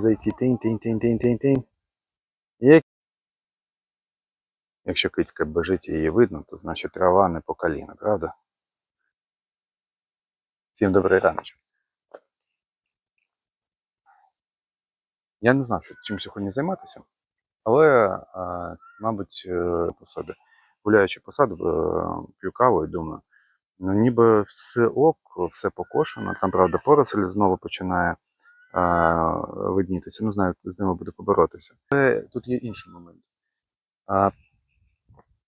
Зайці тинь, тинь, тинь, тинь, тинь, тинь. Як... Якщо кицька бежить і її видно, то значить трава не по коліна, правда? Всім добрий раночок. Я не знав, чим сьогодні займатися, але, мабуть, е, по собі. Гуляючи по саду, е, п'ю каву і думаю, ну ніби все ок, все покошено. Там, правда, поросль знову починає виднітися. Не знаю, з ними буде поборотися. Але тут є інший момент. А,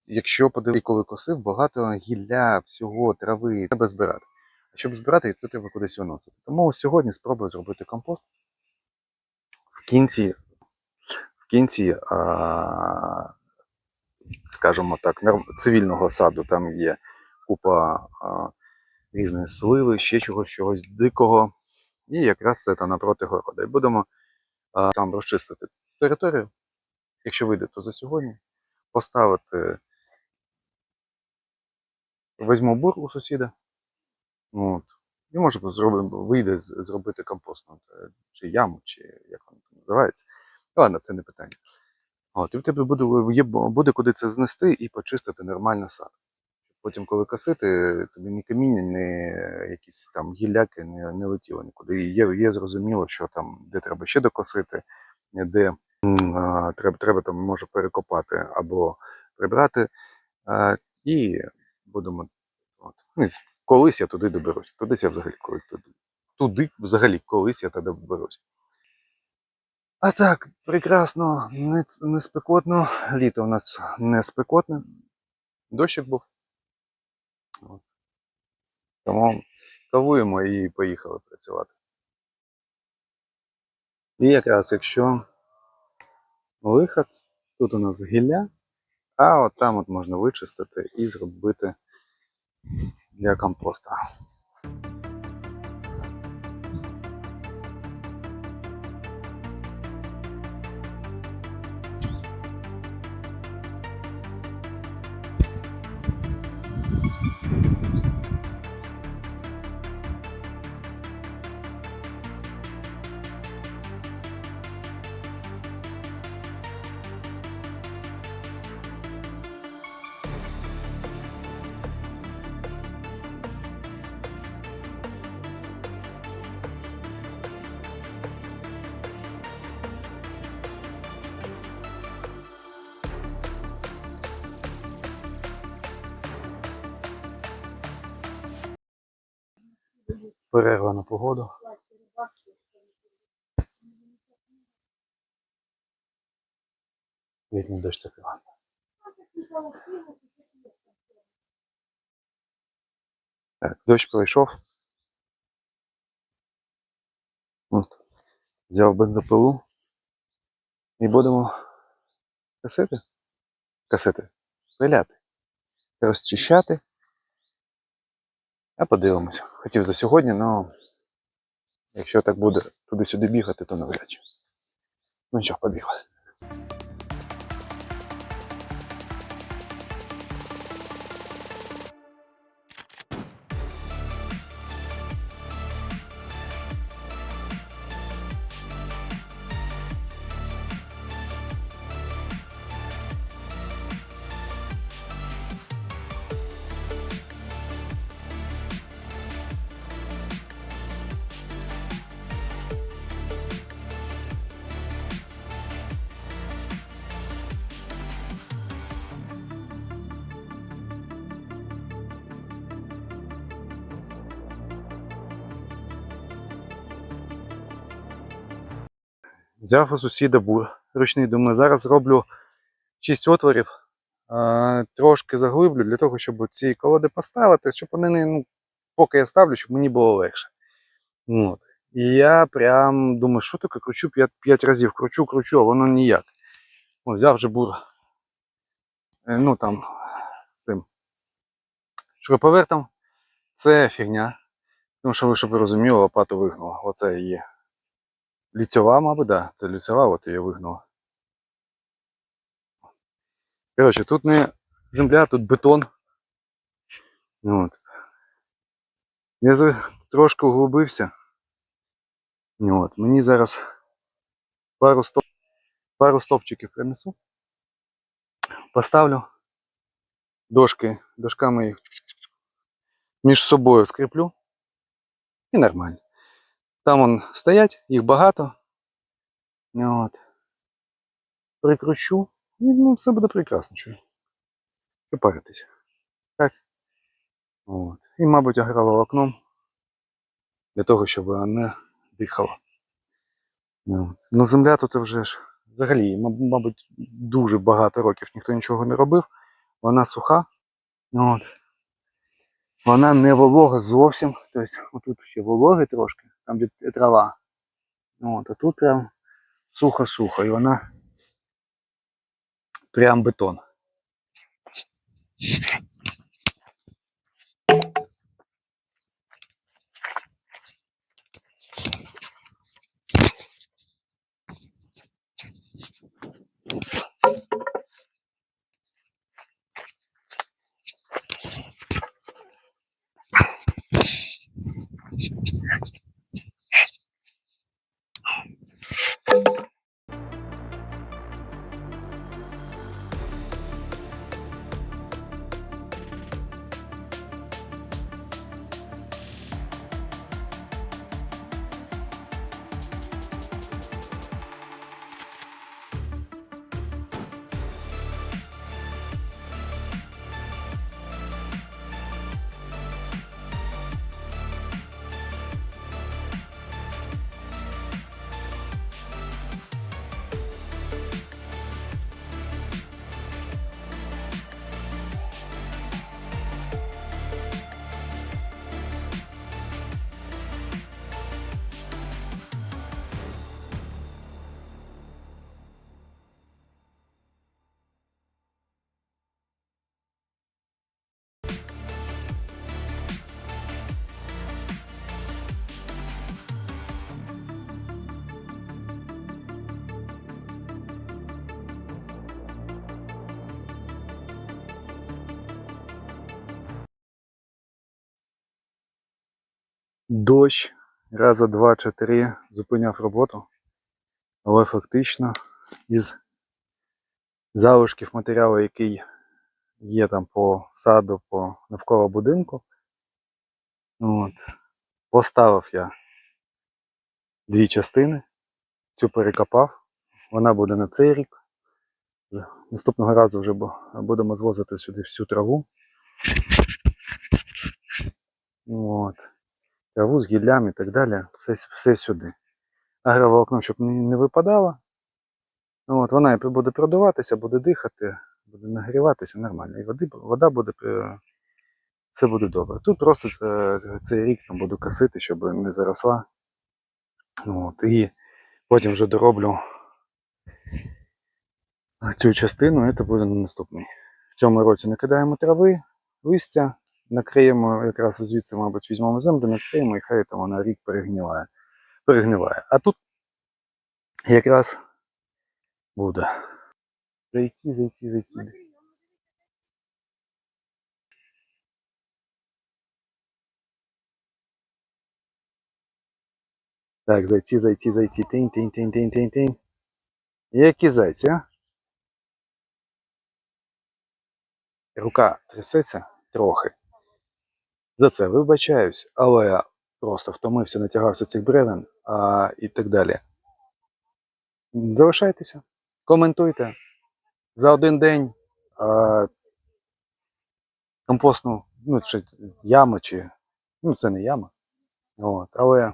якщо подивитися, коли косив, багато гілля, всього, трави треба збирати. А щоб збирати, це треба кудись виносити. Тому сьогодні спробую зробити компост. В кінці, в кінці а, скажімо так, цивільного саду там є купа а, різної сливи, ще чогось, чогось дикого. І якраз це там напроти города. І будемо а, там розчистити територію. Якщо вийде, то за сьогодні. Поставити. Візьму бур у сусіда. От. І може вийде зробити компостну, е, чи яму, чи як воно там називається. Ладно, це не питання. От, і в тебе буде, буде куди це знести і почистити нормально сад. Потім, коли косити, тобі ні каміння, ні якісь там гілляки не, не летіло нікуди. І є, є зрозуміло, що там, де треба ще докосити, де а, треба, треба там може перекопати або прибрати. А, і будемо. От. Ну, колись я туди доберусь. Туди я взагалі коли туди. Туди взагалі колись я туди доберусь. А так, прекрасно, не, не спекотно. Літо у нас не спекотне. Дощик був. Тому кавуємо і поїхали працювати. І якраз якщо виход, тут у нас гілля, а от там от можна вичистити і зробити для компоста. Перерва на погоду. Літній дощ це класно. Так, дощ пройшов. От. Взяв бензопилу. І будемо косити. Косити. Пиляти. Розчищати. А подивимося. Хотів за сьогодні, але якщо так буде туди-сюди бігати, то навряд чи. Ну нічого, побігли. Взяв у сусіда ручний, думаю, зараз зроблю 6 отворів, трошки заглиблю для того, щоб ці колоди поставити, щоб вони не, ну, поки я ставлю, щоб мені було легше. От. І я прям думаю, що таке кручу 5, 5 разів, кручу, кручу, а воно ніяк. О, взяв же бур, е, ну там, з цим шуруповертом. Це фігня. Тому що ви, щоб ви розуміли, лопату вигнула. Оце її ліцьова, мабуть, да. Це ліцьова, от її вигнула. Коротше, тут не земля, тут бетон. От. Я трошки углубився. От. Мені зараз Пару, стоп, пару стопчиків принесу. Поставлю. Дошки, дошками їх між собою скріплю. І нормально. Там вон стоять, їх багато. От. Прикручу. І, ну, все буде прекрасно. Що, паритись. Так. От. І, мабуть, ограла окном для того, щоб вона дихала. Ну земля тут вже ж взагалі, мабуть, дуже багато років ніхто нічого не робив. Вона суха. От. Вона не волога зовсім. Тобто отут ще вологи трошки, там де трава. От, а тут прям сухо-сухо. І вона прям бетон. Дощ раза два чи три зупиняв роботу, але фактично із залишків матеріалу, який є там по саду, по навколо будинку, от, поставив я дві частини, цю перекопав, вона буде на цей рік. Наступного разу вже будемо звозити сюди всю траву. От. Траву з гіллями і так далі, все, все сюди. Агроволокно, щоб не, не випадало. От, вона буде продуватися, буде дихати, буде нагріватися нормально. І води, вода буде, е, все буде добре. Тут просто е, цей рік там буду косити, щоб не заросла. От, і потім вже дороблю цю частину, і це буде на наступний. В цьому році накидаємо трави, листя, накриємо якраз звідси, мабуть, візьмемо землю, накриємо і хай там вона рік перегниває. перегниває. А тут якраз буде. Зайти, зайти, зайти. Так, зайти, зайти, зайти. Тинь, тинь, тинь, тинь, тинь, тинь. Які зайці, а? Рука трясеться трохи. За це вибачаюсь, але просто втомився, натягався цих бревен а, і так далі. Залишайтеся, коментуйте. За один день а, компостну, ну, чи яма, чи. Ну, це не яма. От, але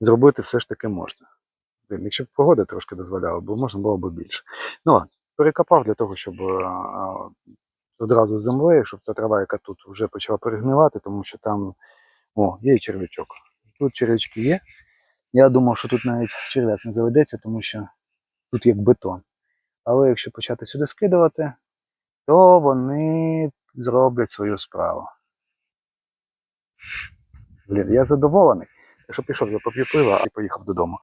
зробити все ж таки можна. Якщо б погода трошки дозволяла, бо можна було б більше. Ну ладно, перекопав для того, щоб а, а, одразу з землею, щоб ця трава, яка тут вже почала перегнивати, тому що там о, є і черв'ячок. Тут черв'ячки є. Я думав, що тут навіть черв'як не заведеться, тому що тут як бетон. Але якщо почати сюди скидувати, то вони зроблять свою справу. Блін, я задоволений. Якщо пішов, я поп'ю пива і поїхав додому.